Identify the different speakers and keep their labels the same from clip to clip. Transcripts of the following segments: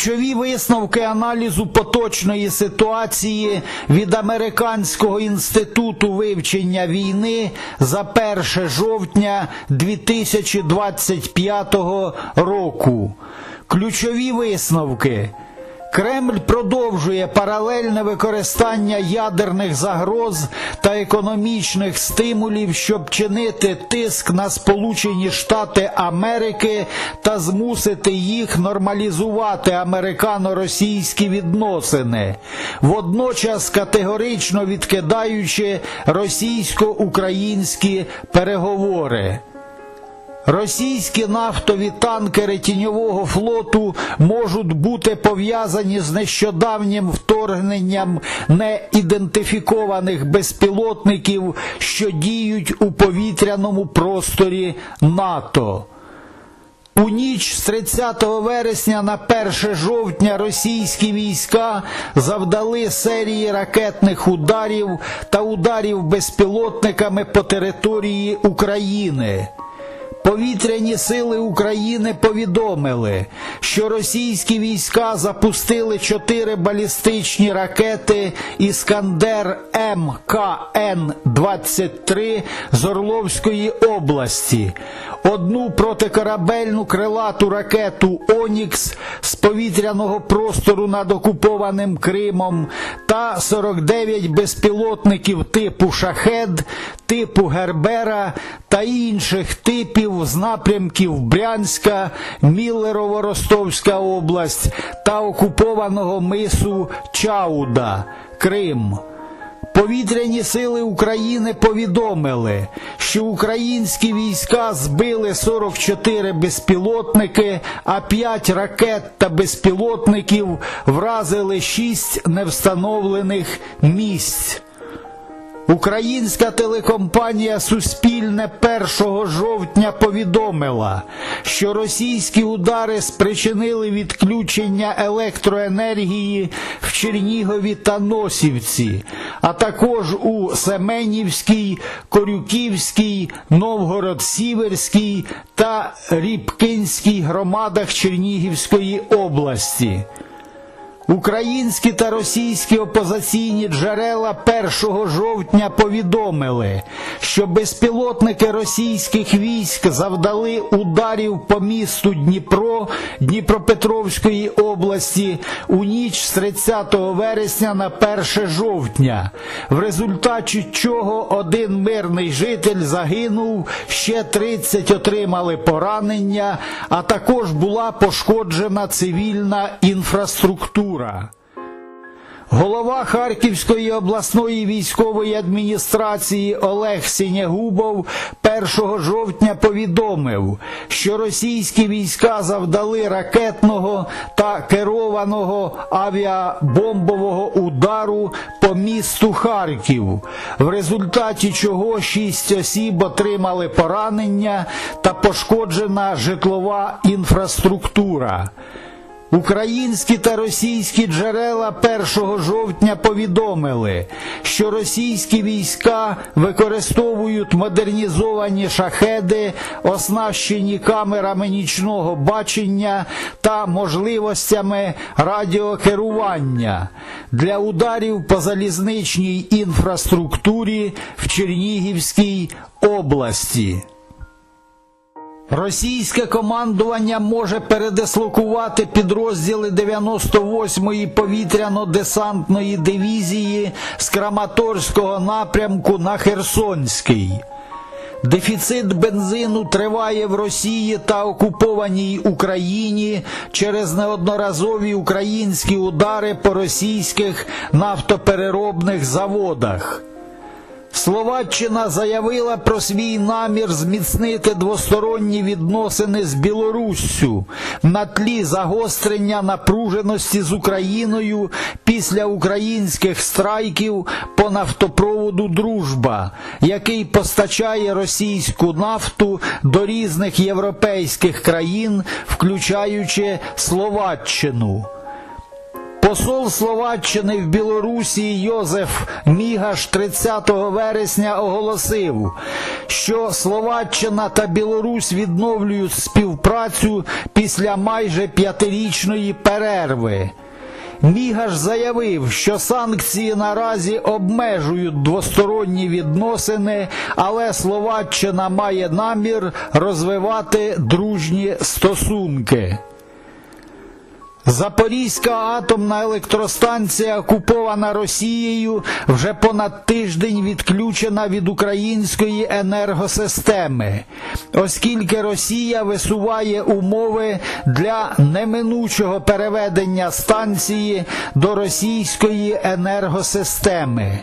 Speaker 1: Ключові висновки аналізу поточної ситуації від Американського інституту вивчення війни за 1 жовтня 2025 року. Ключові висновки. Кремль продовжує паралельне використання ядерних загроз та економічних стимулів, щоб чинити тиск на Сполучені Штати Америки та змусити їх нормалізувати американо-російські відносини, водночас категорично відкидаючи російсько-українські переговори. Російські нафтові танкери тіньового флоту можуть бути пов'язані з нещодавнім вторгненням неідентифікованих безпілотників, що діють у повітряному просторі НАТО. У ніч з 30 вересня на 1 жовтня російські війська завдали серії ракетних ударів та ударів безпілотниками по території України. Повітряні сили України повідомили, що російські війська запустили чотири балістичні ракети Іскандер МКН-23 з Орловської області, одну протикорабельну крилату ракету Онікс з повітряного простору над окупованим Кримом та 49 безпілотників типу Шахед, типу Гербера та інших типів з напрямків Брянська, Міллерово-Ростовська область та окупованого мису Чауда, Крим. Повітряні сили України повідомили, що українські війська збили 44 безпілотники, а 5 ракет та безпілотників вразили 6 невстановлених місць. Українська телекомпанія Суспільне 1 жовтня повідомила, що російські удари спричинили відключення електроенергії в Чернігові та Носівці, а також у Семенівській, Корюківській, Новгород-Сіверській та Рібкинській громадах Чернігівської області. Українські та російські опозиційні джерела 1 жовтня повідомили, що безпілотники російських військ завдали ударів по місту Дніпро Дніпропетровської області у ніч з 30 вересня на 1 жовтня, в результаті чого один мирний житель загинув, ще 30 отримали поранення, а також була пошкоджена цивільна інфраструктура. Голова Харківської обласної військової адміністрації Олег Сінягубов 1 жовтня повідомив, що російські війська завдали ракетного та керованого авіабомбового удару по місту Харків, в результаті чого шість осіб отримали поранення та пошкоджена житлова інфраструктура. Українські та російські джерела 1 жовтня повідомили, що російські війська використовують модернізовані шахеди, оснащені камерами нічного бачення та можливостями радіокерування для ударів по залізничній інфраструктурі в Чернігівській області. Російське командування може передислокувати підрозділи 98-ї повітряно-десантної дивізії з Краматорського напрямку на Херсонський. Дефіцит бензину триває в Росії та окупованій Україні через неодноразові українські удари по російських нафтопереробних заводах. Словаччина заявила про свій намір зміцнити двосторонні відносини з Білоруссю на тлі загострення напруженості з Україною після українських страйків по нафтопроводу Дружба, який постачає російську нафту до різних європейських країн, включаючи Словаччину. Посол Словаччини в Білорусі Йозеф Мігаш 30 вересня оголосив, що Словаччина та Білорусь відновлюють співпрацю після майже п'ятирічної перерви. Мігаш заявив, що санкції наразі обмежують двосторонні відносини, але Словаччина має намір розвивати дружні стосунки. Запорізька атомна електростанція, окупована Росією, вже понад тиждень відключена від української енергосистеми, оскільки Росія висуває умови для неминучого переведення станції до російської енергосистеми.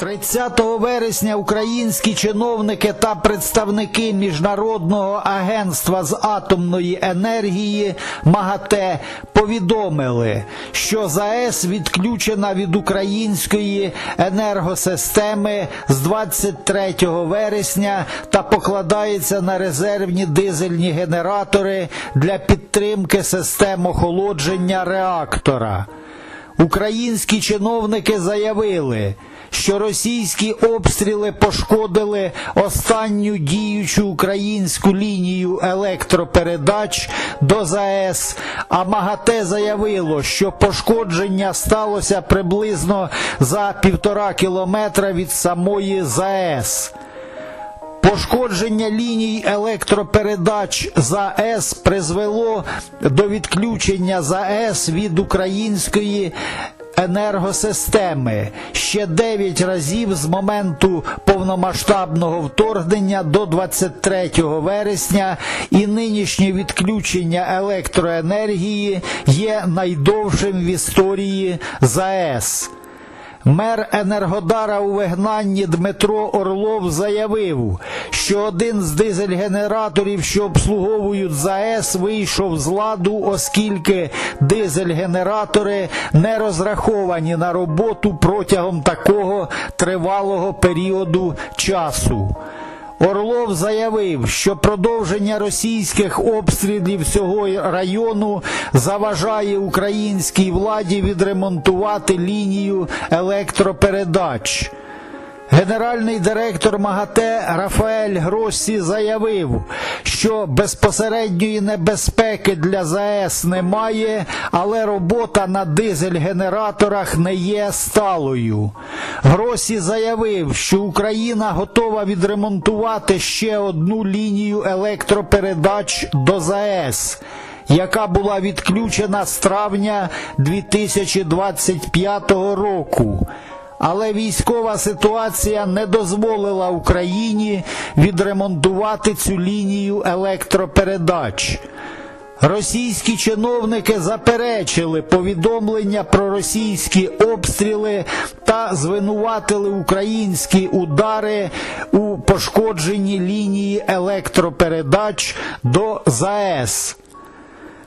Speaker 1: 30 вересня українські чиновники та представники Міжнародного агентства з атомної енергії МАГАТЕ повідомили, що ЗАЕС відключена від української енергосистеми з 23 вересня та покладається на резервні дизельні генератори для підтримки систем охолодження реактора. Українські чиновники заявили, що російські обстріли пошкодили останню діючу українську лінію електропередач до ЗАЕС, а МАГАТЕ заявило, що пошкодження сталося приблизно за півтора кілометра від самої ЗАЕС. Пошкодження ліній електропередач ЗАЕС призвело до відключення ЗАЕС від української енергосистеми ще 9 разів з моменту повномасштабного вторгнення до 23 вересня, і нинішнє відключення електроенергії є найдовшим в історії ЗАЕС. Мер Енергодара у вигнанні Дмитро Орлов заявив, що один з дизель-генераторів, що обслуговують ЗАЕС, вийшов з ладу, оскільки дизель-генератори не розраховані на роботу протягом такого тривалого періоду часу. Орлов заявив, що продовження російських обстрілів цього району заважає українській владі відремонтувати лінію електропередач. Генеральний директор МАГАТЕ Рафаель Гроссі заявив, що безпосередньої небезпеки для ЗАЕС немає, але робота на дизель-генераторах не є сталою. Гросі заявив, що Україна готова відремонтувати ще одну лінію електропередач до ЗАЕС. Яка була відключена з травня 2025 року але військова ситуація не дозволила Україні відремонтувати цю лінію електропередач. Російські чиновники заперечили повідомлення про російські обстріли та звинуватили українські удари у пошкодженні лінії електропередач до ЗАЕС.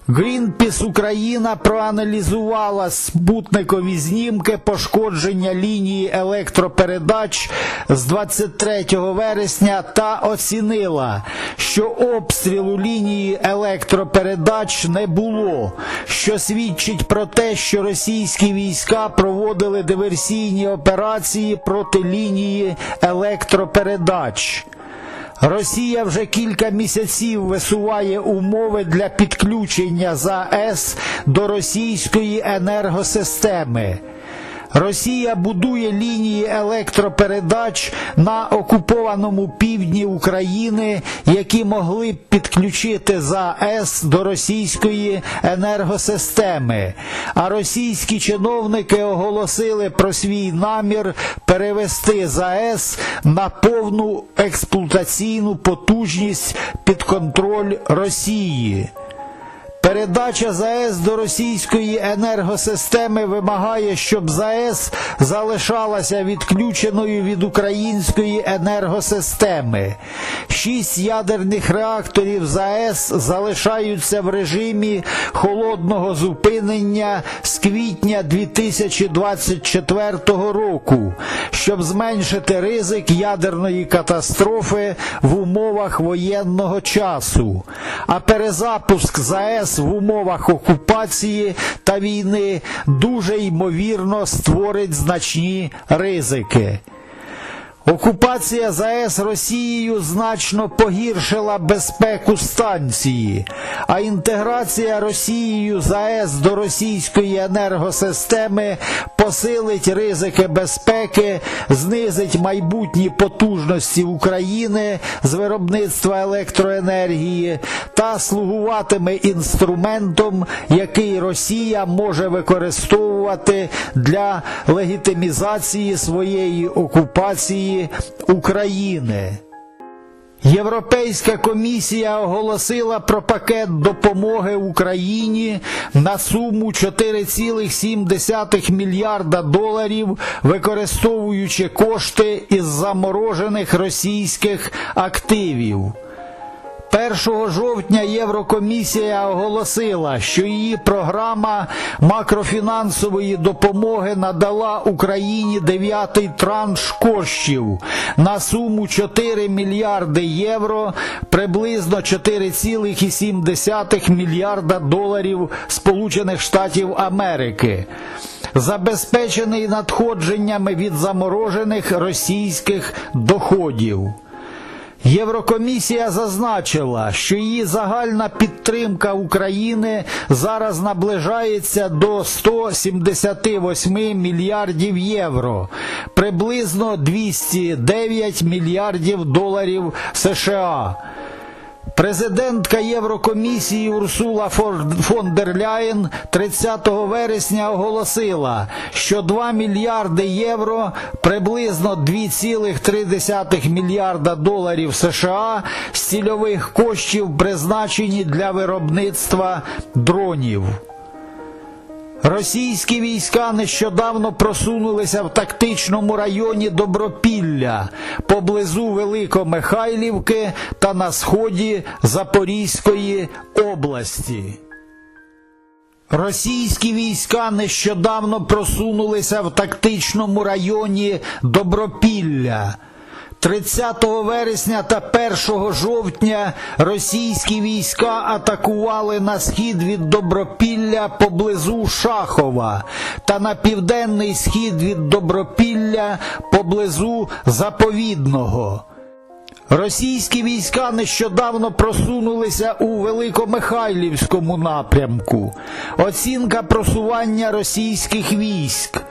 Speaker 1: Грінпіс Україна проаналізувала спутникові знімки пошкодження лінії електропередач з 23 вересня та оцінила, що обстрілу лінії електропередач не було, що свідчить про те, що російські війська проводили диверсійні операції проти лінії електропередач. Росія вже кілька місяців висуває умови для підключення ЗАЕС до російської енергосистеми. Росія будує лінії електропередач на окупованому півдні України, які могли б підключити ЗАЕС до російської енергосистеми. А російські чиновники оголосили про свій намір перевести ЗАЕС на повну експлуатаційну потужність під контроль Росії. Передача ЗАЕС до російської енергосистеми вимагає, щоб ЗАЕС залишалася відключеною від української енергосистеми. Шість ядерних реакторів ЗАЕС залишаються в режимі холодного зупинення з квітня 2024 року, щоб зменшити ризик ядерної катастрофи в умовах воєнного часу. А перезапуск ЗАЕС в умовах окупації та війни дуже ймовірно створить значні ризики. Окупація ЗАЕС Росією значно погіршила безпеку станції, а інтеграція Росією ЗАЕС до російської енергосистеми посилить ризики безпеки, знизить майбутні потужності України з виробництва електроенергії та слугуватиме інструментом, який Росія може використовувати для легітимізації своєї окупації України. Європейська комісія оголосила про пакет допомоги Україні на суму 4,7 мільярда доларів, використовуючи кошти із заморожених російських активів. 1 жовтня Єврокомісія оголосила, що її програма макрофінансової допомоги надала Україні дев'ятий транш коштів на суму 4 мільярди євро, приблизно 4,7 мільярда доларів Сполучених Штатів Америки. Забезпечений надходженнями від заморожених російських доходів. Єврокомісія зазначила, що її загальна підтримка України зараз наближається до 178 мільярдів євро, приблизно 209 мільярдів доларів США. Президентка Єврокомісії Урсула фон дер Ляєн 30 вересня оголосила, що 2 мільярди євро, приблизно 2,3 мільярда доларів США з цільових коштів призначені для виробництва дронів. Російські війська нещодавно просунулися в тактичному районі Добропілля поблизу Великомихайлівки та на сході Запорізької області. Російські війська нещодавно просунулися в тактичному районі Добропілля. 30 вересня та 1 жовтня російські війська атакували на схід від Добропілля поблизу Шахова та на південний схід від Добропілля поблизу Заповідного. Російські війська нещодавно просунулися у Великомихайлівському напрямку. Оцінка просування російських військ.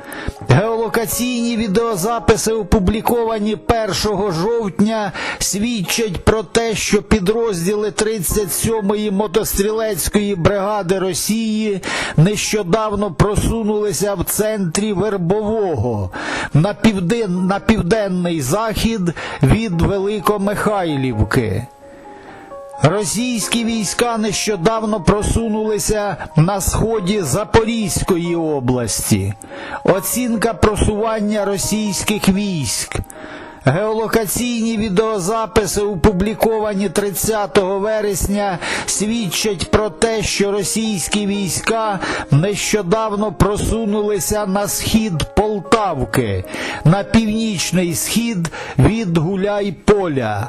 Speaker 1: Геолокаційні відеозаписи, опубліковані 1 жовтня, свідчать про те, що підрозділи 37-ї мотострілецької бригади Росії нещодавно просунулися в центрі Вербового на південний захід від Великомихайлівки. Російські війська нещодавно просунулися на сході Запорізької області. Оцінка просування російських військ. Геолокаційні відеозаписи, опубліковані 30 вересня, свідчать про те, що російські війська нещодавно просунулися на схід Полтавки, на північний схід від Гуляйполя.